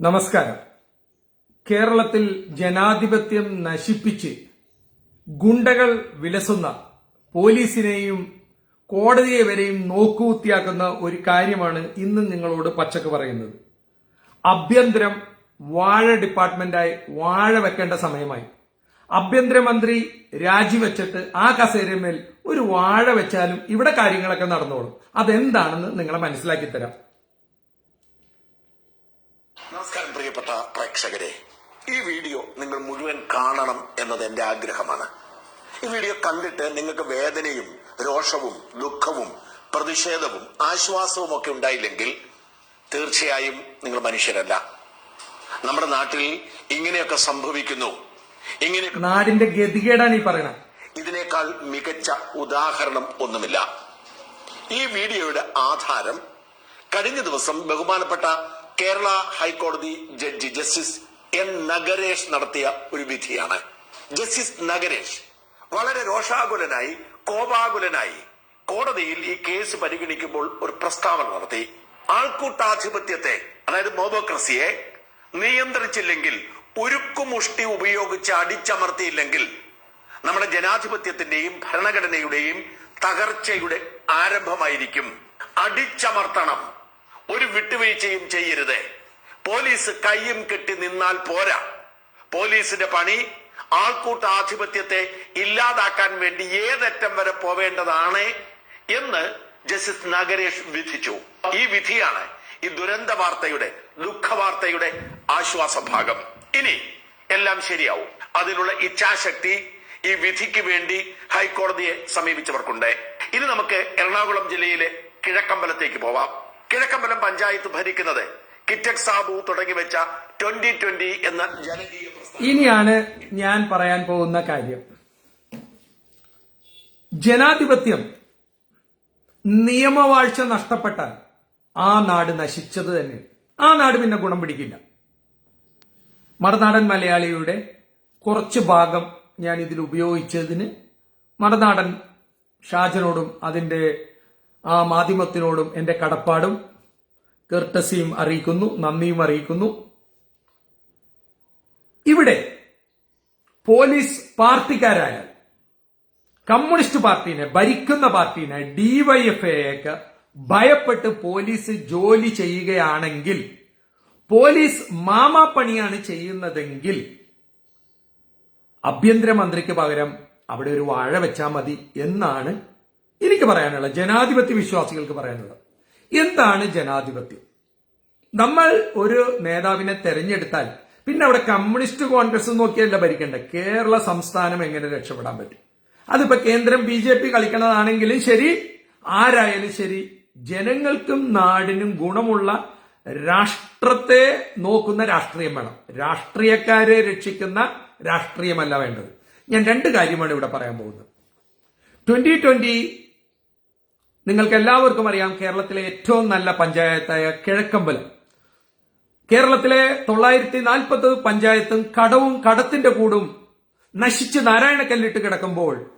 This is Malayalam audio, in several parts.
നമസ്കാരം. കേരളത്തിൽ ജനാധിപത്യം നശിപ്പിച്ച് ഗുണ്ടകൾ വിലസുന്ന പോലീസിനെയും കോടതിയെ വരെയും നോക്കുകുത്തിയാക്കുന്ന ഒരു കാര്യമാണ് ഇന്ന് നിങ്ങളോട് പച്ചക്ക് പറയുന്നത്. ആഭ്യന്തരം വാഴ ഡിപ്പാർട്ട്മെന്റായി വാഴ വെക്കേണ്ട സമയമായി. ആഭ്യന്തരമന്ത്രി രാജിവെച്ചിട്ട് ആ കസേരമേൽ ഒരു വാഴ വെച്ചാലും ഇവിടെ കാര്യങ്ങളൊക്കെ നടന്നോളും. അതെന്താണെന്ന് നിങ്ങളെ മനസ്സിലാക്കി തരാം നമസ്കാരം പ്രിയപ്പെട്ട പ്രേക്ഷകരെ ഈ വീഡിയോ നിങ്ങൾ മുഴുവൻ കാണണം എന്നത് എന്റെ ആഗ്രഹമാണ്. ഈ വീഡിയോ കണ്ടിട്ട് നിങ്ങൾക്ക് വേദനയും രോഷവും ദുഃഖവും പ്രതിഷേധവും ആശ്വാസവും ഒക്കെ ഉണ്ടായില്ലെങ്കിൽ തീർച്ചയായും നിങ്ങൾ മനുഷ്യരല്ല. നമ്മുടെ നാട്ടിൽ ഇങ്ങനെയൊക്കെ സംഭവിക്കുന്നു. ഇങ്ങനെ നാടിന്റെ ഗതികേടാണ് ഈ പറയുന്നത്. ഇതിനേക്കാൾ മികച്ച ഉദാഹരണം ഒന്നുമില്ല. ഈ വീഡിയോയുടെ ആധാരം കഴിഞ്ഞ ദിവസം ബഹുമാനപ്പെട്ട കേരള ഹൈക്കോടതി ജഡ്ജി ജസ്റ്റിസ് എൻ നഗരേഷ് നടത്തിയ ഒരു വിധിയാണ്. ജസ്റ്റിസ് നഗരേഷ് വളരെ രോഷാകുലനായി കോപാകുലനായി കോടതിയിൽ ഈ കേസ് പരിഗണിക്കുമ്പോൾ ഒരു പ്രസ്താവന നടത്തി. ആൾക്കൂട്ടാധിപത്യത്തെ അതായത് മോബോക്രസിയെ നിയന്ത്രിച്ചില്ലെങ്കിൽ ഉരുക്കുമുഷ്ടി ഉപയോഗിച്ച് അടിച്ചമർത്തിയില്ലെങ്കിൽ നമ്മുടെ ജനാധിപത്യത്തിന്റെയും ഭരണഘടനയുടെയും തകർച്ചയുടെ ആരംഭമായിരിക്കും. അടിച്ചമർത്തണം. ഒരു വിട്ടുവീഴ്ചയും ചെയ്യരുത്. പോലീസ് കൈയും കെട്ടി നിന്നാൽ പോരാ. പോലീസിന്റെ പണി ആൾക്കൂട്ട ആധിപത്യത്തെ ഇല്ലാതാക്കാൻ വേണ്ടി ഏതറ്റം വരെ പോവേണ്ടതാണ് എന്ന് ജസ്റ്റിസ് നഗരേഷ് വിധിച്ചു. ഈ വിധിയാണ് ഈ ദുരന്ത വാർത്തയുടെ ദുഃഖവാർത്തയുടെ ആശ്വാസ ഭാഗം ഇനി എല്ലാം ശരിയാവും. അതിനുള്ള ഇച്ഛാശക്തി ഈ വിധിക്ക് വേണ്ടി ഹൈക്കോടതിയെ സമീപിച്ചവർക്കുണ്ട്. ഇനി നമുക്ക് എറണാകുളം ജില്ലയിലെ കിഴക്കമ്പലത്തേക്ക് പോവാം. കിഴക്കമ്പലം പഞ്ചായത്ത് ഭരിക്കുന്നത് കിറ്റക് സാബു തുടങ്ങി വെച്ച ട്വന്റി ട്വന്റി എന്ന ജനകീയ ഇനിയാണ് ഞാൻ പറയാൻ പോകുന്ന കാര്യം. ജനാധിപത്യം നിയമവാഴ്ച നഷ്ടപ്പെട്ട ആ നാട് നശിച്ചത് തന്നെ. ആ നാട് പിന്നെ ഗുണം പിടിക്കില്ല. മറുനാടൻ മലയാളിയുടെ കുറച്ച് ഭാഗം ഞാൻ ഇതിൽ ഉപയോഗിച്ചതിന് മറുനാടൻ ഷാജനോടും അതിന്റെ ആ മാധ്യമത്തിനോടും എന്റെ കടപ്പാടും കെർട്ടസിയും അറിയിക്കുന്നു നന്ദിയും അറിയിക്കുന്നു. ഇവിടെ പോലീസ് പാർട്ടിക്കാരായാൽ കമ്മ്യൂണിസ്റ്റ് പാർട്ടീനെ ഭരിക്കുന്ന പാർട്ടീനെ ഡിവൈഎഫ്ഐയൊക്കെ ഭയപ്പെട്ട് പോലീസ് ജോലി ചെയ്യുകയാണെങ്കിൽ പോലീസ് മാമാപ്പണിയാണ് ചെയ്യുന്നതെങ്കിൽ ആഭ്യന്തരമന്ത്രിക്ക് പകരം അവിടെ ഒരു വാഴ വെച്ചാൽ മതി എന്നാണ് എനിക്ക് പറയാനുള്ള ജനാധിപത്യ വിശ്വാസികൾക്ക് പറയാനുള്ള എന്താണ് ജനാധിപത്യം? നമ്മൾ ഒരു നേതാവിനെ തെരഞ്ഞെടുത്താൽ പിന്നെ അവിടെ കമ്മ്യൂണിസ്റ്റ് കോൺഗ്രസ് നോക്കിയല്ല ഭരിക്കേണ്ടത് കേരള സംസ്ഥാനം എങ്ങനെ രക്ഷപ്പെടാൻ പറ്റും? അതിപ്പോ കേന്ദ്രം ബി ജെ പി കളിക്കണതാണെങ്കിലും ശരി ആരായാലും ശരി ജനങ്ങൾക്കും നാടിനും ഗുണമുള്ള രാഷ്ട്രത്തെ നോക്കുന്ന രാഷ്ട്രീയം വേണം. രാഷ്ട്രീയക്കാരെ രക്ഷിക്കുന്ന രാഷ്ട്രീയമല്ല വേണ്ടത്. ഞാൻ രണ്ട് കാര്യമാണ് ഇവിടെ പറയാൻ പോകുന്നത്. ട്വന്റി ട്വന്റി നിങ്ങൾക്ക് എല്ലാവർക്കും അറിയാം കേരളത്തിലെ ഏറ്റവും നല്ല പഞ്ചായത്തായ കിഴക്കമ്പലം. കേരളത്തിലെ തൊള്ളായിരത്തി നാൽപ്പത് പഞ്ചായത്തും കടവും കടത്തിന്റെ കൂടും നശിച്ച് നാരായണക്കല്ലിട്ട് കിടക്കുമ്പോൾ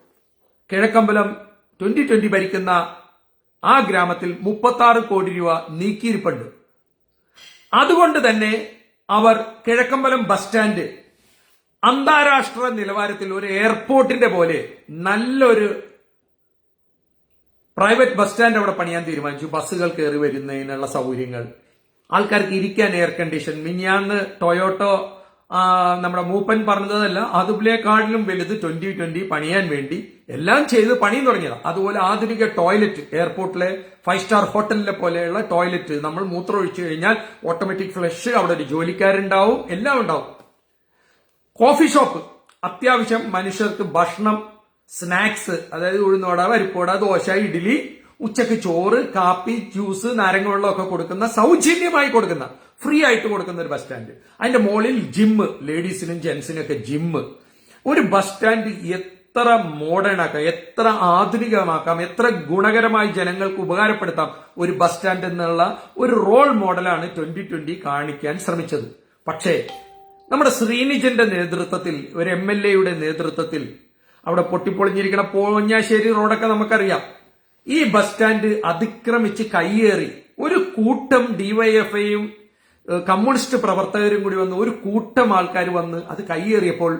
കിഴക്കമ്പലം ട്വന്റി ട്വന്റി ഭരിക്കുന്ന ആ ഗ്രാമത്തിൽ മുപ്പത്തി കോടി രൂപ നീക്കിയിരിപ്പുണ്ട്. അതുകൊണ്ട് തന്നെ അവർ കിഴക്കമ്പലം ബസ് സ്റ്റാൻഡ് അന്താരാഷ്ട്ര നിലവാരത്തിൽ ഒരു എയർപോർട്ടിന്റെ പോലെ നല്ലൊരു പ്രൈവറ്റ് ബസ് സ്റ്റാൻഡ് അവിടെ പണിയാൻ തീരുമാനിച്ചു. ബസ്സുകൾ കയറി വരുന്നതിനുള്ള സൗകര്യങ്ങൾ. ആൾക്കാർക്ക് ഇരിക്കാൻ എയർ കണ്ടീഷൻ മിനിയാന്ന് ടൊയോട്ടോ നമ്മുടെ മൂപ്പൻ പറഞ്ഞതല്ല അതുപോലെക്കാട്ടിലും വലുത് ട്വന്റി ട്വന്റി പണിയാൻ വേണ്ടി എല്ലാം ചെയ്ത് പണി തുടങ്ങിയത്. അതുപോലെ ആധുനിക ടോയ്ലറ്റ് എയർപോർട്ടിലെ ഫൈവ് സ്റ്റാർ ഹോട്ടലിലെ പോലെയുള്ള ടോയ്ലറ്റ് നമ്മൾ മൂത്രം ഒഴിച്ചു കഴിഞ്ഞാൽ ഓട്ടോമാറ്റിക് ഫ്ലഷ് അവിടെ ഒരു ജോലിക്കാരുണ്ടാവും എല്ലാം ഉണ്ടാവും. കോഫി ഷോപ്പ് അത്യാവശ്യം മനുഷ്യർക്ക് ഭക്ഷണം സ്നാക്സ് അതായത് ഉഴുന്നോട പരിപ്പോട ദോശ ഇഡ്ഡലി ഉച്ചയ്ക്ക് ചോറ് കാപ്പി ജ്യൂസ് നാരങ്ങ വെള്ളമൊക്കെ കൊടുക്കുന്ന സൗജന്യമായി കൊടുക്കുന്ന ഫ്രീ ആയിട്ട് കൊടുക്കുന്ന ഒരു ബസ് സ്റ്റാൻഡ് അതിന്റെ മുകളിൽ ജിമ്മ് ലേഡീസിനും ജെന്റ്സിനും ഒക്കെ ജിമ്മ് ഒരു ബസ് സ്റ്റാൻഡ് എത്ര മോഡേൺ ആക്കാം എത്ര ആധുനികമാക്കാം എത്ര ഗുണകരമായി ജനങ്ങൾക്ക് ഉപകാരപ്പെടുത്താം ഒരു ബസ് സ്റ്റാൻഡ് എന്നുള്ള ഒരു റോൾ മോഡലാണ് ട്വന്റി ട്വന്റി കാണിക്കാൻ ശ്രമിച്ചത്. പക്ഷേ നമ്മുടെ ശ്രീനിജന്റെ നേതൃത്വത്തിൽ ഒരു എം എൽ എയുടെ നേതൃത്വത്തിൽ അവിടെ പൊട്ടിപ്പൊളിഞ്ഞിരിക്കണ പോഞ്ഞാശ്ശേരി റോഡൊക്കെ നമുക്കറിയാം. ഈ ബസ് സ്റ്റാൻഡ് അതിക്രമിച്ച് കയ്യേറി ഒരു കൂട്ടം ഡിവൈഎഫ്ഐയും കമ്മ്യൂണിസ്റ്റ് പ്രവർത്തകരും കൂടി വന്ന് ഒരു കൂട്ടം ആൾക്കാർ വന്ന് അത് കയ്യേറിയപ്പോൾ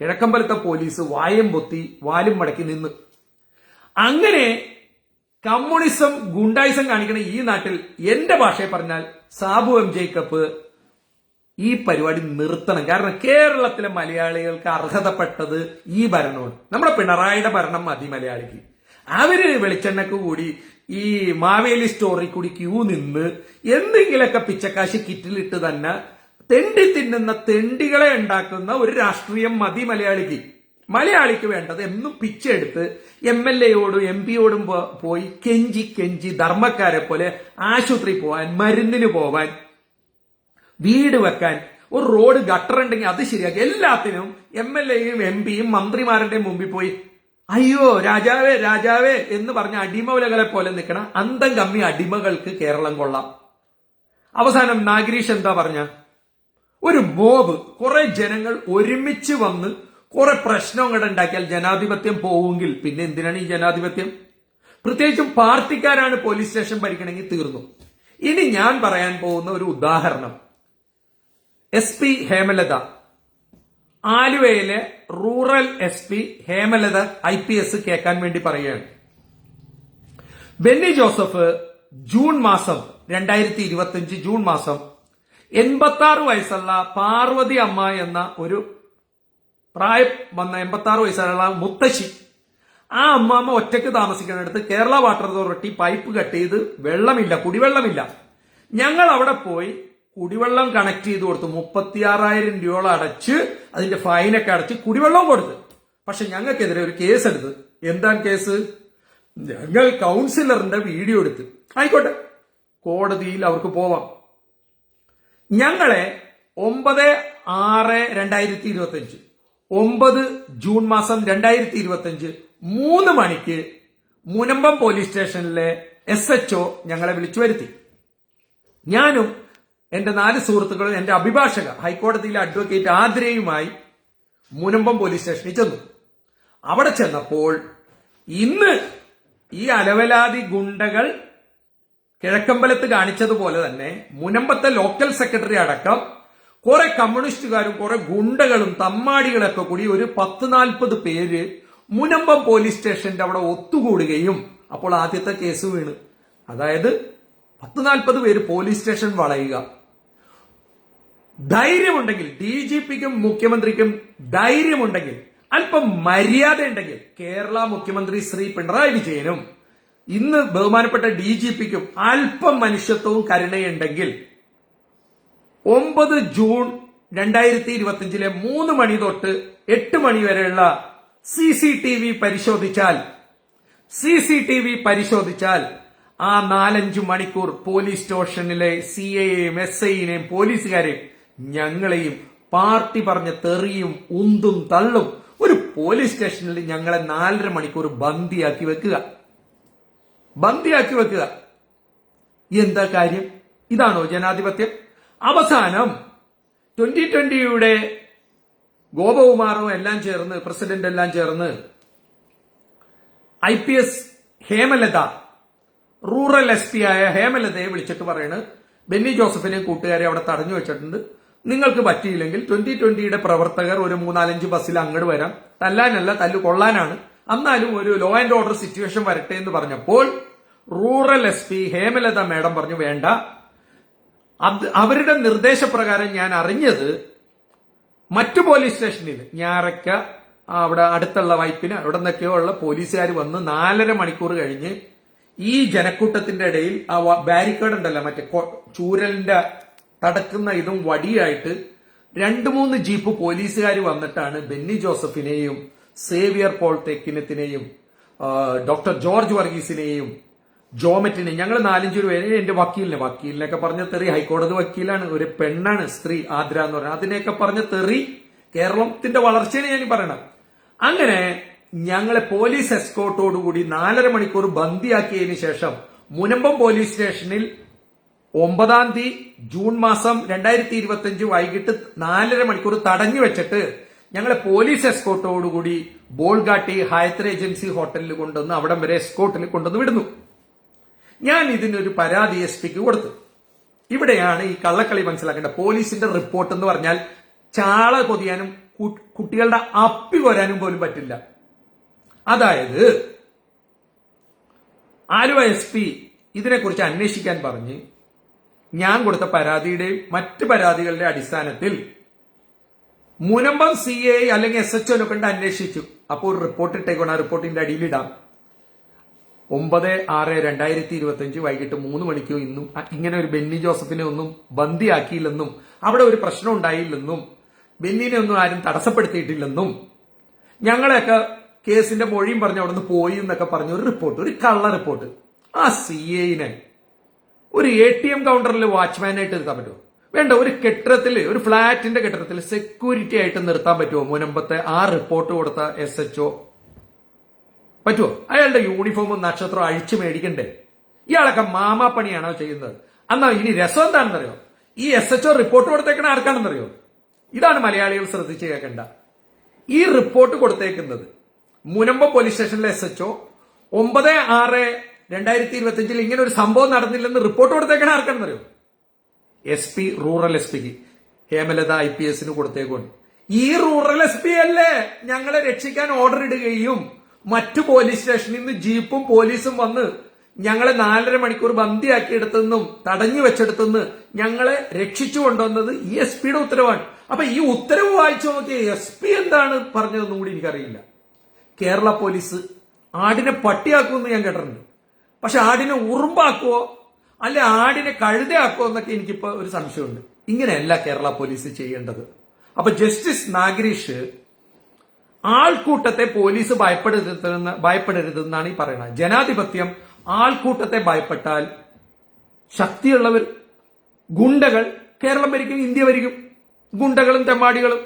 കിഴക്കമ്പലത്തെ പോലീസ് വായം പൊത്തി വാലും മടക്കി നിന്ന്. അങ്ങനെ കമ്മ്യൂണിസം ഗുണ്ടായിസം കാണിക്കുന്ന ഈ നാട്ടിൽ എന്റെ ഭാഷയെ പറഞ്ഞാൽ സാബു എം ജേക്കബ് ഈ പരിപാടി നിർത്തണം. കാരണം കേരളത്തിലെ മലയാളികൾക്ക് അർഹതപ്പെട്ടത് ഈ ഭരണമാണ്. നമ്മുടെ പിണറായിയുടെ ഭരണം മതി മലയാളിക്ക്. അവർ വെളിച്ചെണ്ണക്ക് കൂടി ഈ മാവേലി സ്റ്റോറി കൂടി ക്യൂ നിന്ന് എന്തെങ്കിലുമൊക്കെ പിച്ചക്കാശി കിറ്റിലിട്ട് തന്നെ തെണ്ടി തിന്നുന്ന തെണ്ടികളെ ഉണ്ടാക്കുന്ന ഒരു രാഷ്ട്രീയം മതി മലയാളിക്ക്. മലയാളിക്ക് വേണ്ടത് എന്നും പിച്ചെടുത്ത് എം എൽ എയോടും എം പിയോടും പോയി കെഞ്ചി കെഞ്ചി ധർമ്മക്കാരെ പോലെ ആശുപത്രി പോവാൻ മരുന്നിന് പോവാൻ വീട് വെക്കാൻ ഒരു റോഡ് ഗട്ടർ ഉണ്ടെങ്കിൽ അത് ശരിയാക്കി. എല്ലാത്തിനും എം എൽ എയും എം പിയും മന്ത്രിമാരുടെ മുമ്പിൽ പോയി അയ്യോ രാജാവേ രാജാവേ എന്ന് പറഞ്ഞ അടിമവലകളെ പോലെ നിൽക്കണ അന്തം കമ്മി അടിമകൾക്ക് കേരളം കൊള്ളാം. അവസാനം നാഗരീഷ് എന്താ പറഞ്ഞ? ഒരു മോബ് കുറെ ജനങ്ങൾ ഒരുമിച്ച് വന്ന് കുറെ പ്രശ്നം കൂടെ ഉണ്ടാക്കിയാൽ ജനാധിപത്യം പോവുമെങ്കിൽ പിന്നെ എന്തിനാണ് ഈ ജനാധിപത്യം? പ്രത്യേകിച്ചും പാർട്ടിക്കാരാണ് പോലീസ് സ്റ്റേഷൻ ഭരിക്കണമെങ്കിൽ തീർന്നു. ഇനി ഞാൻ പറയാൻ പോകുന്ന ഒരു ഉദാഹരണം. S P Hemalatha. ആലുവയിലെ rural S P Hemalatha I P S കേൾക്കാൻ വേണ്ടി പറയുകയാണ്. ബെന്നി ജോസഫ് ജൂൺ മാസം രണ്ടായിരത്തി ഇരുപത്തിയഞ്ച് ജൂൺ മാസം എൺപത്തി ആറ് വയസ്സുള്ള പാർവതി അമ്മ എന്ന ഒരു പ്രായം വന്ന എൺപത്തി ആറ് വയസ്സുള്ള മുത്തശ്ശി ആ അമ്മാമ്മ ഒറ്റയ്ക്ക് താമസിക്കുന്നിടത്ത് Kerala water authority pipe cut ചെയ്ത് വെള്ളമില്ല കുടിവെള്ളമില്ല. ഞങ്ങൾ അവിടെ പോയി കുടിവെള്ളം കണക്ട് ചെയ്ത് കൊടുത്തു മുപ്പത്തിയാറായിരം രൂപ അടച്ച് അതിന്റെ ഫൈനൊക്കെ അടച്ച് കുടിവെള്ളം കൊടുത്ത്. പക്ഷെ ഞങ്ങൾക്കെതിരെ ഒരു കേസ് എടുത്ത്. എന്താണ് കേസ് ഞങ്ങൾ കൗൺസിലറിന്റെ വീഡിയോ എടുത്ത്. ആയിക്കോട്ടെ. കോടതിയിൽ അവർക്ക് പോവാം. ഞങ്ങളെ ഒമ്പത് ആറ് രണ്ടായിരത്തി ഇരുപത്തി അഞ്ച് ഒമ്പത് ജൂൺ മാസം രണ്ടായിരത്തി ഇരുപത്തി അഞ്ച് മൂന്ന് മണിക്ക് മുനമ്പം പോലീസ് സ്റ്റേഷനിലെ എസ് എച്ച് ഞങ്ങളെ വിളിച്ചു വരുത്തി. ഞാനും എന്റെ നാല് സുഹൃത്തുക്കളും എന്റെ അഭിഭാഷക ഹൈക്കോടതിയിലെ അഡ്വക്കേറ്റ് ആതിരയുമായി മുനമ്പം പോലീസ് സ്റ്റേഷനിൽ ചെന്നു. അവിടെ ചെന്നപ്പോൾ ഇന്ന് ഈ അലവലാതി ഗുണ്ടകൾ കിഴക്കമ്പലത്ത് കാണിച്ചതുപോലെ തന്നെ മുനമ്പത്തെ ലോക്കൽ സെക്രട്ടറി അടക്കം കുറെ കമ്മ്യൂണിസ്റ്റുകാരും കുറെ ഗുണ്ടകളും തമ്മാടികളൊക്കെ കൂടി ഒരു പത്ത് നാൽപ്പത് പേര് മുനമ്പം പോലീസ് സ്റ്റേഷന്റെ അവിടെ ഒത്തുകൂടുകയും അപ്പോൾ ആദ്യത്തെ കേസ് വീണ്. അതായത് പത്ത് നാൽപ്പത് പേര് പോലീസ് സ്റ്റേഷൻ വളയുക. ധൈര്യമുണ്ടെങ്കിൽ ഡി ജി പിക്കും മുഖ്യമന്ത്രിക്കും ധൈര്യമുണ്ടെങ്കിൽ അല്പം മര്യാദ ഉണ്ടെങ്കിൽ കേരള മുഖ്യമന്ത്രി ശ്രീ പിണറായി വിജയനും ഇന്ന് ബഹുമാനപ്പെട്ട ഡി ജി പിക്കും അല്പം മനുഷ്യത്വവും കരുണയുണ്ടെങ്കിൽ ഒമ്പത് ജൂൺ രണ്ടായിരത്തി ഇരുപത്തിയഞ്ചിലെ മൂന്ന് മണി തൊട്ട് എട്ട് മണി വരെയുള്ള സി സി ടി വി പരിശോധിച്ചാൽ സി സി ടി വി പരിശോധിച്ചാൽ ആ നാലഞ്ചു മണിക്കൂർ പോലീസ് സ്റ്റേഷനിലെ സി ഐയെയും എസ് ഐനെയും പോലീസുകാരെയും ഞങ്ങളെയും പാർട്ടി പറഞ്ഞ തെറിയും ഉന്തും തള്ളും ഒരു പോലീസ് സ്റ്റേഷനിൽ ഞങ്ങളെ നാലര മണിക്കൂർ ബന്ദിയാക്കി വെക്കുക. ബന്ദിയാക്കി വെക്കുക. എന്താ കാര്യം? ഇതാണോ ജനാധിപത്യം? അവസാനം ട്വന്റി ട്വന്റിയുടെ ഗോപകുമാറും എല്ലാം ചേർന്ന് പ്രസിഡന്റ് എല്ലാം ചേർന്ന് I P S Hemalatha rural S P ആയ ഹേമലതയെ വിളിച്ചിട്ട് പറയണ് ബെന്നി ജോസഫിനെയും കൂട്ടുകാരെ അവിടെ തടഞ്ഞു വെച്ചിട്ടുണ്ട്. നിങ്ങൾക്ക് പറ്റിയില്ലെങ്കിൽ ട്വന്റി ട്വന്റിയുടെ പ്രവർത്തകർ ഒരു മൂന്നാലഞ്ച് ബസ്സിൽ അങ്ങോട്ട് വരാം. തല്ലാനല്ല തല്ലു കൊള്ളാനാണ്. എന്നാലും ഒരു ലോ ആൻഡ് ഓർഡർ സിറ്റുവേഷൻ വരട്ടെ എന്ന് പറഞ്ഞപ്പോൾ rural S P Hemalatha madam പറഞ്ഞു വേണ്ട. അവരുടെ നിർദ്ദേശപ്രകാരം ഞാൻ അറിഞ്ഞത് മറ്റു പോലീസ് സ്റ്റേഷനിൽ ഞാറക്ക അവിടെ അടുത്തുള്ള വൈപ്പിന് അവിടെ നിന്നൊക്കെയോ ഉള്ള പോലീസുകാർ വന്ന് നാലര മണിക്കൂർ കഴിഞ്ഞ് ഈ ജനക്കൂട്ടത്തിന്റെ ഇടയിൽ ആ ബാരിക്കേഡ് ഉണ്ടല്ലോ മറ്റേ ചൂരലിന്റെ തടക്കുന്ന ഇതും വടിയായിട്ട് രണ്ട് മൂന്ന് ജീപ്പ് പോലീസുകാർ വന്നിട്ടാണ് ബെന്നി ജോസഫിനെയും സേവിയർ പോൾ തെക്കിനത്തിനെയും ഡോക്ടർ ജോർജ് വർഗീസിനെയും ജോമറ്റിനെ ഞങ്ങൾ നാലഞ്ചു പേര് എന്റെ വക്കീലിനെ വക്കീലിനൊക്കെ പറഞ്ഞ തെറി ഹൈക്കോടതി വക്കീലാണ് ഒരു പെണ്ണാണ് സ്ത്രീ ആദ്ര എന്ന് പറയുന്നത്. അതിനെയൊക്കെ പറഞ്ഞ തെറി കേരളത്തിന്റെ വളർച്ചയാണ് ഞാൻ പറയണം. അങ്ങനെ ഞങ്ങളെ പോലീസ് എസ്കോട്ടോടുകൂടി നാലര മണിക്കൂർ ബന്ദിയാക്കിയതിനു ശേഷം മുനമ്പം പോലീസ് സ്റ്റേഷനിൽ ഒമ്പതാം തീയതി ജൂൺ മാസം രണ്ടായിരത്തി ഇരുപത്തി അഞ്ച് വൈകിട്ട് നാലര മണിക്കൂർ തടഞ്ഞു വെച്ചിട്ട് ഞങ്ങളെ പോലീസ് എസ്കോട്ടോടുകൂടി ബോൾഗാട്ടി ഹയത്തർ ഏജൻസി ഹോട്ടലിൽ കൊണ്ടുവന്ന് അവിടം വരെ എസ്കോട്ടിൽ കൊണ്ടുവന്ന് വിടുന്നു. ഞാൻ ഇതിനൊരു പരാതി എസ് പിക്ക് കൊടുത്തു. ഇവിടെയാണ് ഈ കള്ളക്കളി മനസ്സിലാക്കേണ്ടത് പോലീസിന്റെ റിപ്പോർട്ട് എന്ന് പറഞ്ഞാൽ ചാള പൊതിയാനും കുട്ടികളുടെ അപ്പി കൊരാനും പോലും പറ്റില്ല. അതായത് ആലുവ എസ് പി ഇതിനെക്കുറിച്ച് അന്വേഷിക്കാൻ പറഞ്ഞ് ഞാൻ കൊടുത്ത പരാതിയുടെയും മറ്റ് പരാതികളുടെ അടിസ്ഥാനത്തിൽ മുനമ്പം സി എ അല്ലെങ്കിൽ എസ് എച്ച് ഒനെ കൊണ്ട് അന്വേഷിച്ചു. അപ്പോൾ ഒരു റിപ്പോർട്ട് ഇട്ടേക്കണം ആ റിപ്പോർട്ടിന്റെ അടിയിലിടാം ഒമ്പത് ആറ് രണ്ടായിരത്തി ഇരുപത്തി അഞ്ച് വൈകിട്ട് മൂന്ന് മണിക്കോ ഇന്നും ഇങ്ങനെ ഒരു ബെന്നി ജോസഫിനെ ഒന്നും ബന്ദിയാക്കിയില്ലെന്നും അവിടെ ഒരു പ്രശ്നം ഉണ്ടായില്ലെന്നും ബെന്നിനെ ഒന്നും ആരും തടസ്സപ്പെടുത്തിയിട്ടില്ലെന്നും ഞങ്ങളെയൊക്കെ കേസിന്റെ മൊഴിയും പറഞ്ഞ് അവിടെ നിന്ന് പോയി എന്നൊക്കെ പറഞ്ഞ ഒരു റിപ്പോർട്ട് ഒരു കള്ള റിപ്പോർട്ട് ആ സി എയിനെ ഒരു എ ടി എം കൗണ്ടറിൽ വാച്ച്മാനായിട്ട് നിർത്താൻ പറ്റുമോ? വേണ്ട ഒരു കെട്ടിടത്തിൽ ഒരു ഫ്ലാറ്റിന്റെ കെട്ടിടത്തിൽ സെക്യൂരിറ്റി ആയിട്ട് നിർത്താൻ പറ്റുമോ? മുനമ്പത്തെ ആ റിപ്പോർട്ട് കൊടുത്ത എസ് എച്ച് ഒ പറ്റുമോ? അയാളുടെ യൂണിഫോമും നക്ഷത്രവും അഴിച്ചു മേടിക്കണ്ടേ? ഇയാളൊക്കെ മാമാ മാമാപ്പണിയാണോ ചെയ്യുന്നത്? എന്നാ ഇനി രസം എന്താണെന്നറിയോ? ഈ എസ് എച്ച് ഒ റിപ്പോർട്ട് കൊടുത്തേക്കണ ആർക്കാണെന്നറിയോ? ഇതാണ് മലയാളികൾ ശ്രദ്ധിച്ച് കേൾക്കേണ്ട. ഈ റിപ്പോർട്ട് കൊടുത്തേക്കുന്നത് മുനമ്പ പോലീസ് സ്റ്റേഷനിലെ എസ് എച്ച് ഒ ഒമ്പത് ആറ് രണ്ടായിരത്തി ഇരുപത്തി അഞ്ചിൽ ഇങ്ങനെ ഒരു സംഭവം നടന്നില്ലെന്ന് റിപ്പോർട്ട് കൊടുത്തേക്കണ ആർക്കാണെന്നറിയോ? എസ് പി റൂറൽ എസ് പിക്ക് ഹേമലത ഐ പി എസിന് കൊടുത്തേക്കുണ്ട് ഈ റൂറൽ എസ് പി അല്ലേ? ഞങ്ങളെ രക്ഷിക്കാൻ ഓർഡർ ഇടുകയും മറ്റു പോലീസ് സ്റ്റേഷനിൽ നിന്ന് ജീപ്പും പോലീസും വന്ന് ഞങ്ങളെ നാലര മണിക്കൂർ ബന്ദിയാക്കിയെടുത്തെന്നും തടഞ്ഞു വെച്ചെടുത്തെന്ന് ഞങ്ങളെ രക്ഷിച്ചു കൊണ്ടുവന്നത് ഈ എസ് പിയുടെ ഉത്തരവാണ്. അപ്പൊ ഈ ഉത്തരവ് വായിച്ചു നോക്കിയ എസ് പി എന്താണ് പറഞ്ഞതെന്നും കൂടി എനിക്കറിയില്ല. കേരള പോലീസ് ആടിനെ പട്ടിയാക്കുമെന്ന് ഞാൻ കേട്ടിട്ടുണ്ട്. പക്ഷെ ആടിനെ ഉറുമ്പാക്കുവോ? അല്ലെ ആടിനെ കഴുതയാക്കുവോ എന്നൊക്കെ എനിക്കിപ്പോ ഒരു സംശയമുണ്ട്. ഇങ്ങനെയല്ല കേരള പോലീസ് ചെയ്യേണ്ടത്. അപ്പൊ ജസ്റ്റിസ് നാഗരീഷ് ആൾക്കൂട്ടത്തെ പോലീസ് ഭയപ്പെടരുതെന്ന് ഭയപ്പെടരുതെന്നാണ് ഈ പറയുന്നത് ജനാധിപത്യം ആൾക്കൂട്ടത്തെ ഭയപ്പെട്ടാൽ ശക്തിയുള്ളവർ ഗുണ്ടകൾ കേരളം ഭരിക്കും ഇന്ത്യ ഭരിക്കും ഗുണ്ടകളും തെമ്മാടികളും.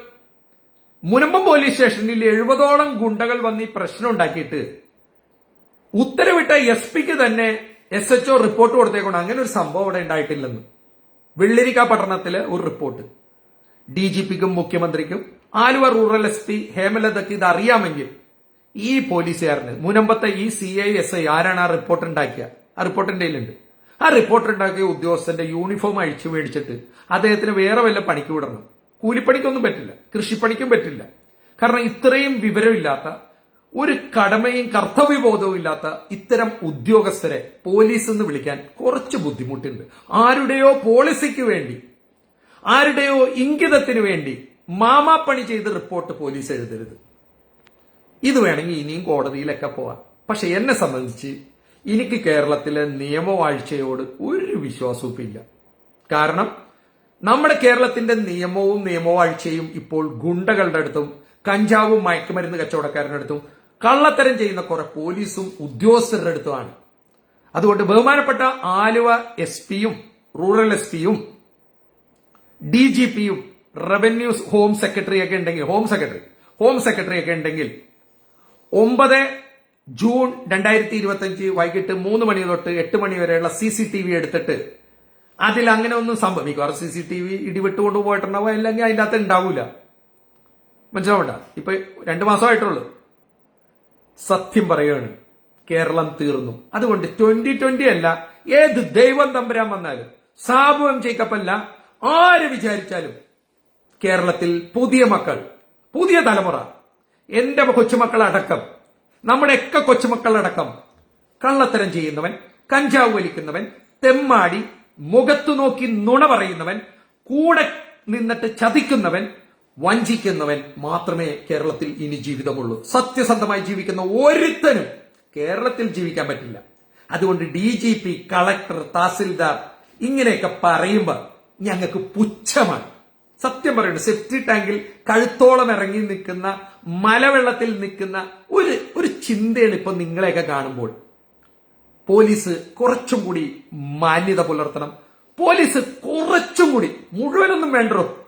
മുനമ്പം പോലീസ് സ്റ്റേഷനിൽ എഴുപതോളം ഗുണ്ടകൾ വന്ന് ഈ പ്രശ്നം ഉണ്ടാക്കിയിട്ട് ഉത്തരവിട്ട എസ് പിക്ക് തന്നെ എസ് എച്ച് ഒ റിപ്പോർട്ട് കൊടുത്തേക്കൊണ്ട് അങ്ങനെ ഒരു സംഭവം അവിടെ ഉണ്ടായിട്ടില്ലെന്ന്. വെള്ളിരിക്ക പട്ടണത്തിലെ ഒരു റിപ്പോർട്ട് ഡി ജി പിക്കും മുഖ്യമന്ത്രിക്കും ആലുവ റൂറൽ എസ് പി ഹേമലതയ്ക്ക് ഇത് അറിയാമെങ്കിൽ ഈ പോലീസുകാരന് മുനമ്പത്തെ ഈ സി ഐ എസ് ഐ ആരാണ് ആ റിപ്പോർട്ട് ഉണ്ടാക്കിയ? ആ റിപ്പോർട്ടിന്റെ ഉണ്ട് ആ റിപ്പോർട്ട് ഉണ്ടാക്കിയ ഉദ്യോഗസ്ഥന്റെ യൂണിഫോം അഴിച്ചു മേടിച്ചിട്ട് അദ്ദേഹത്തിന് വേറെ വല്ല പണിക്ക് വിടണം. കൂലിപ്പണിക്കൊന്നും പറ്റില്ല കൃഷിപ്പണിക്കും പറ്റില്ല. കാരണം ഇത്രയും വിവരമില്ലാത്ത ഒരു കടമയും കർത്തവ്യബോധവും ഇല്ലാത്ത ഇത്തരം ഉദ്യോഗസ്ഥരെ പോലീസ് എന്ന് വിളിക്കാൻ കുറച്ച് ബുദ്ധിമുട്ടുണ്ട്. ആരുടെയോ പോളിസിക്ക് വേണ്ടി ആരുടെയോ ഇംഗിതത്തിന് വേണ്ടി മാമാപ്പണി ചെയ്ത് റിപ്പോർട്ട് പോലീസ് എഴുതരുത്. ഇത് വേണമെങ്കിൽ ഇനിയും കോടതിയിലൊക്കെ പോവാം. പക്ഷെ എന്നെ സംബന്ധിച്ച് എനിക്ക് കേരളത്തിലെ നിയമവാഴ്ചയോട് ഒരു വിശ്വാസവും ഇല്ല കാരണം നമ്മുടെ കേരളത്തിന്റെ നിയമവും നിയമവാഴ്ചയും ഇപ്പോൾ ഗുണ്ടകളുടെ അടുത്തും കഞ്ചാവും മയക്കുമരുന്ന് കച്ചവടക്കാരുടെ അടുത്തും കള്ളത്തരം ചെയ്യുന്ന കുറെ പോലീസും ഉദ്യോഗസ്ഥരുടെ അടുത്തുമാണ്. അതുകൊണ്ട് ബഹുമാനപ്പെട്ട ആലുവ എസ് പിയും റൂറൽ എസ് പിയും ഡി ജി പിയും റവന്യൂ ഹോം സെക്രട്ടറി ഒക്കെ ഉണ്ടെങ്കിൽ ഹോം സെക്രട്ടറി ഹോം സെക്രട്ടറി ഒക്കെ ഉണ്ടെങ്കിൽ ഒമ്പത് ജൂൺ രണ്ടായിരത്തി ഇരുപത്തി അഞ്ച് വൈകിട്ട് മൂന്ന് മണി തൊട്ട് എട്ട് മണി വരെയുള്ള സി സി ടി വി എടുത്തിട്ട് അതിൽ അങ്ങനെ ഒന്നും സംഭവിക്കും സി സി ടി വി ഇടിവിട്ടുകൊണ്ട് പോയിട്ടുണ്ടാവുക അല്ലെങ്കിൽ അതിന്റെ അകത്ത് ഉണ്ടാവൂല. മനസ്സിലാവണ്ട? ഇപ്പൊ രണ്ടു മാസമായിട്ടുള്ളൂ. സത്യം പറയുകയാണ് കേരളം തീർന്നു. അതുകൊണ്ട് ട്വന്റി ട്വന്റി അല്ല ഏത് ദൈവം തമ്പുരാൻ വന്നാലും സാബുവം ജേക്കപ്പല്ല ആര് വിചാരിച്ചാലും കേരളത്തിൽ പുതിയ മക്കൾ പുതിയ തലമുറ എന്റെ കൊച്ചുമക്കളടക്കം നമ്മുടെയൊക്കെ കൊച്ചുമക്കളടക്കം കള്ളത്തരം ചെയ്യുന്നവൻ കഞ്ചാവ് വലിക്കുന്നവൻ തെമ്മാടി മുഖത്തു നോക്കി നുണ പറയുന്നവൻ കൂടെ നിന്നിട്ട് ചതിക്കുന്നവൻ വഞ്ചിക്കുന്നവൻ മാത്രമേ കേരളത്തിൽ ഇനി ജീവിതമുള്ളൂ. സത്യസന്ധമായി ജീവിക്കുന്ന ഒരുത്തനും കേരളത്തിൽ ജീവിക്കാൻ പറ്റില്ല. അതുകൊണ്ട് D G P collector tahsildar ഇങ്ങനെയൊക്കെ പറയുമ്പോൾ ഞങ്ങൾക്ക് പുച്ഛമാണ്. സത്യം പറയുന്നത് സെഫ്റ്റി ടാങ്കിൽ കഴുത്തോളം ഇറങ്ങി നിൽക്കുന്ന മലവെള്ളത്തിൽ നിൽക്കുന്ന ഒരു ഒരു ചിന്തയാണ് ഇപ്പൊ നിങ്ങളെയൊക്കെ കാണുമ്പോൾ. പോലീസ് കുറച്ചും കൂടി മാന്യത പുലർത്തണം. പോലീസ് കുറച്ചും കൂടി മുഴുവനൊന്നും വേണ്ടോ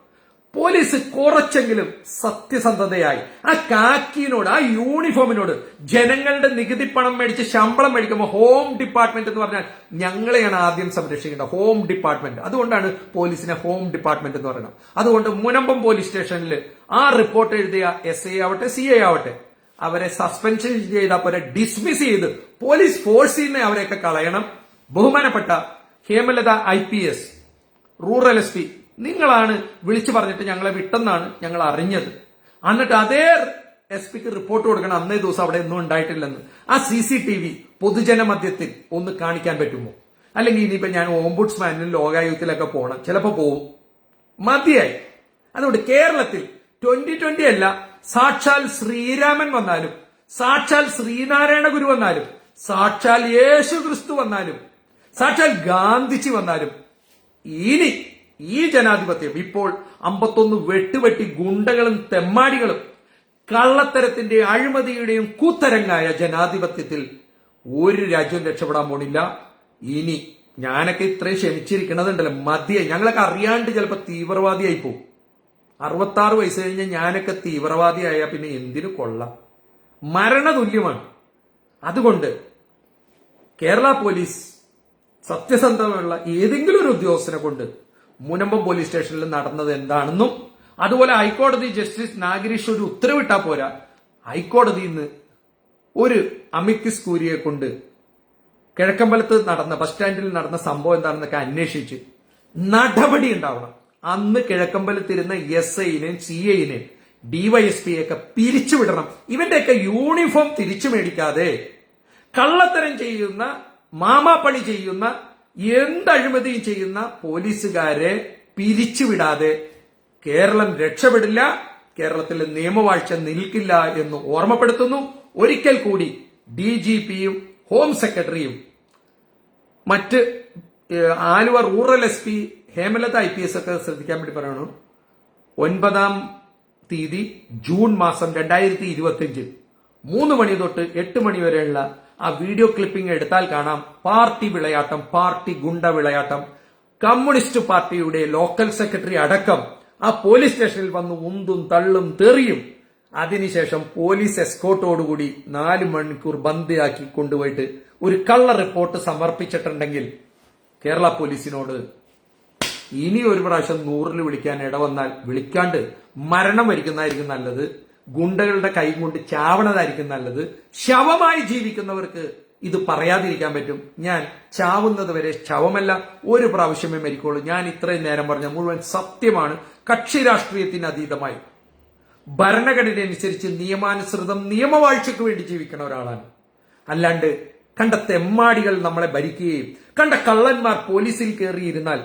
പോലീസ് കുറച്ചെങ്കിലും സത്യസന്ധതയായി. ആ കാക്കിനോട് ആ യൂണിഫോമിനോട് ജനങ്ങളുടെ നികുതി പണം മേടിച്ച് ശമ്പളം മേടിക്കുമ്പോൾ ഹോം ഡിപ്പാർട്ട്മെന്റ് എന്ന് പറഞ്ഞാൽ ഞങ്ങളെയാണ് ആദ്യം സംരക്ഷിക്കേണ്ടത്. Home department. അതുകൊണ്ടാണ് പോലീസിനെ ഹോം ഡിപ്പാർട്ട്മെന്റ് എന്ന് പറയുന്നത്. അതുകൊണ്ട് മുനമ്പം പോലീസ് സ്റ്റേഷനിൽ ആ റിപ്പോർട്ട് എഴുതിയ എസ് ഐ ആവട്ടെ സി ഐ ആവട്ടെ അവരെ സസ്പെൻഷൻ ചെയ്ത പോലെ ഡിസ്മിസ് ചെയ്ത് പോലീസ് ഫോഴ്സിൽ നിന്ന് അവരെയൊക്കെ കളയണം. ബഹുമാനപ്പെട്ട Hemalatha I P S rural S P നിങ്ങളാണ് വിളിച്ചു പറഞ്ഞിട്ട് ഞങ്ങളെ വിട്ടെന്നാണ് ഞങ്ങൾ അറിഞ്ഞത്. എന്നിട്ട് അതേ എസ് പിക്ക് റിപ്പോർട്ട് കൊടുക്കണം. അന്നേ ദിവസം അവിടെ ഒന്നും ഉണ്ടായിട്ടില്ലെന്ന്. ആ സി സി ടി വി പൊതുജന മധ്യത്തിൽ ഒന്ന് കാണിക്കാൻ പറ്റുമോ? അല്ലെങ്കിൽ ഇനിയിപ്പോ ഞാൻ ഓംബുഡ്സ്മാനിലും ലോകായുക്തിലൊക്കെ പോകണം ചിലപ്പോ പോവും. മതിയായി. അതുകൊണ്ട് കേരളത്തിൽ ട്വന്റി ട്വന്റി അല്ല സാക്ഷാൽ ശ്രീരാമൻ വന്നാലും സാക്ഷാൽ ശ്രീനാരായണ ഗുരു വന്നാലും സാക്ഷാൽ യേശു ക്രിസ്തു വന്നാലും സാക്ഷാൽ ഗാന്ധിജി വന്നാലും ഇനി ഈ ജനാധിപത്യം ഇപ്പോൾ അമ്പത്തൊന്ന് വെട്ടുവെട്ടി ഗുണ്ടകളും തെമ്മാടികളും കള്ളത്തരത്തിന്റെ അഴിമതിയുടെയും കൂത്തരങ്ങായ ജനാധിപത്യത്തിൽ ഒരു രാജ്യവും രക്ഷപ്പെടാൻ പോണില്ല. ഇനി ഞാനൊക്കെ ഇത്രയും ക്ഷമിച്ചിരിക്കണതുണ്ടല്ലോ. മതിയായി. ഞങ്ങളൊക്കെ അറിയാണ്ട് ചിലപ്പോൾ തീവ്രവാദിയായി പോകും അറുപത്താറ് വയസ്സ് കഴിഞ്ഞാൽ ഞാനൊക്കെ തീവ്രവാദിയായ പിന്നെ എന്തിനു കൊള്ളാം? മരണതുല്യമാണ്. അതുകൊണ്ട് കേരള പോലീസ് സത്യസന്ധമുള്ള ഏതെങ്കിലും ഒരു ഉദ്യോഗസ്ഥനെ കൊണ്ട് മുനമ്പം പോലീസ് സ്റ്റേഷനിൽ നടന്നത് എന്താണെന്നും അതുപോലെ ഹൈക്കോടതി ജസ്റ്റിസ് നാഗരീഷ് ഒരു ഉത്തരവിട്ടാ പോരാ. ഹൈക്കോടതിയിൽ നിന്ന് ഒരു അമിക്കിസ് കൂരിയെ കൊണ്ട് കിഴക്കമ്പലത്ത് നടന്ന ബസ് സ്റ്റാൻഡിൽ നടന്ന സംഭവം എന്താണെന്നൊക്കെ അന്വേഷിച്ച് നടപടി ഉണ്ടാവണം. അന്ന് കിഴക്കമ്പലത്തിരുന്ന എസ് ഐനെയും സി ഐനെയും ഡിവൈഎസ്പി ഒക്കെ പിരിച്ചുവിടണം. ഇവന്റെയൊക്കെ യൂണിഫോം തിരിച്ചു മേടിക്കാതെ കള്ളത്തരം ചെയ്യുന്ന മാമാപ്പണി ചെയ്യുന്ന എന്ത് അഴിമതിയും ചെയ്യുന്ന പോലീസുകാരെ പിരിച്ചുവിടാതെ കേരളം രക്ഷപ്പെടില്ല കേരളത്തിലെ നിയമവാഴ്ച നിൽക്കില്ല എന്ന് ഓർമ്മപ്പെടുത്തുന്നു. ഒരിക്കൽ കൂടി ഡി ജി പിയും ഹോം സെക്രട്ടറിയും. മറ്റ് Aluva rural S P Hemalatha I P S ഒക്കെ ശ്രദ്ധിക്കാൻ വേണ്ടി പറയണു. ഒൻപതാം തീയതി ജൂൺ മാസം രണ്ടായിരത്തി ഇരുപത്തിയഞ്ച്. മൂന്ന് മണി തൊട്ട് എട്ട് മണി വരെയുള്ള ആ വീഡിയോ ക്ലിപ്പിംഗ് എടുത്താൽ കാണാം പാർട്ടി വിളയാട്ടം പാർട്ടി ഗുണ്ട വിളയാട്ടം. കമ്മ്യൂണിസ്റ്റ് പാർട്ടിയുടെ ലോക്കൽ സെക്രട്ടറി അടക്കം ആ പോലീസ് സ്റ്റേഷനിൽ വന്ന് ഉന്തും തള്ളും തെറിയും. അതിനുശേഷം പോലീസ് എസ്കോട്ടോടുകൂടി നാല് മണിക്കൂർ ബന്ദിയാക്കി കൊണ്ടുപോയിട്ട് ഒരു കള്ള റിപ്പോർട്ട് സമർപ്പിച്ചിട്ടുണ്ടെങ്കിൽ കേരള പോലീസിനോട് ഇനി ഒരു പ്രാവശ്യം നൂറിൽ വിളിക്കാൻ ഇടവന്നാൽ വിളിക്കാണ്ട് മരണം വരിക്കുന്നതായിരിക്കും നല്ലത്. ഗുണ്ടകളുടെ കൈ കൊണ്ട് ചാവണതായിരിക്കും നല്ലത്. ശവമായി ജീവിക്കുന്നവർക്ക് ഇത് പറയാതിരിക്കാൻ പറ്റും. ഞാൻ ചാവുന്നത് വരെ ശവമല്ല ഒരു പ്രാവശ്യമേ മരിക്കുള്ളൂ. ഞാൻ ഇത്രയും നേരം പറഞ്ഞ മുഴുവൻ സത്യമാണ്. കക്ഷി രാഷ്ട്രീയത്തിന് അതീതമായി. ഭരണഘടന അനുസരിച്ച് നിയമാനുസൃതം നിയമവാഴ്ചയ്ക്ക് വേണ്ടി ജീവിക്കുന്ന ഒരാളാണ്. അല്ലാണ്ട് കണ്ട തെമ്മാടികൾ നമ്മളെ ഭരിക്കുകയും കണ്ട കള്ളന്മാർ പോലീസിൽ കയറിയിരുന്നാൽ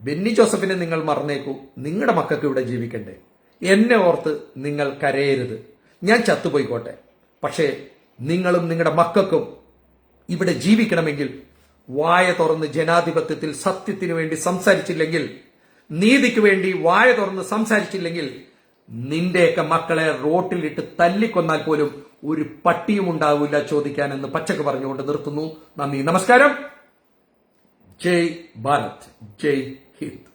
ബെന്നി ജോസഫിനെ നിങ്ങൾ മറന്നേക്കൂ. നിങ്ങളുടെ മക്കൾക്ക് ഇവിടെ ജീവിക്കണ്ടേ? എന്നെ ഓർത്ത് നിങ്ങൾ കരയരുത്. ഞാൻ ചത്തുപോയിക്കോട്ടെ. പക്ഷേ നിങ്ങളും നിങ്ങളുടെ മക്കൾക്കും ഇവിടെ ജീവിക്കണമെങ്കിൽ വായ തുറന്ന് ജനാധിപത്യത്തിൽ സത്യത്തിനു വേണ്ടി സംസാരിച്ചില്ലെങ്കിൽ നീതിക്ക് വേണ്ടി വായ തുറന്ന് സംസാരിച്ചില്ലെങ്കിൽ നിന്റെയൊക്കെ മക്കളെ റോട്ടിലിട്ട് തല്ലിക്കൊന്നാൽ പോലും ഒരു പട്ടിയും ഉണ്ടാവില്ല ചോദിക്കാൻ എന്ന് പച്ചക്ക് പറഞ്ഞുകൊണ്ട് നിർത്തുന്നു. നന്ദി നമസ്കാരം. ജയ് ഭാരത്. ജയ് ഹിന്ദ്.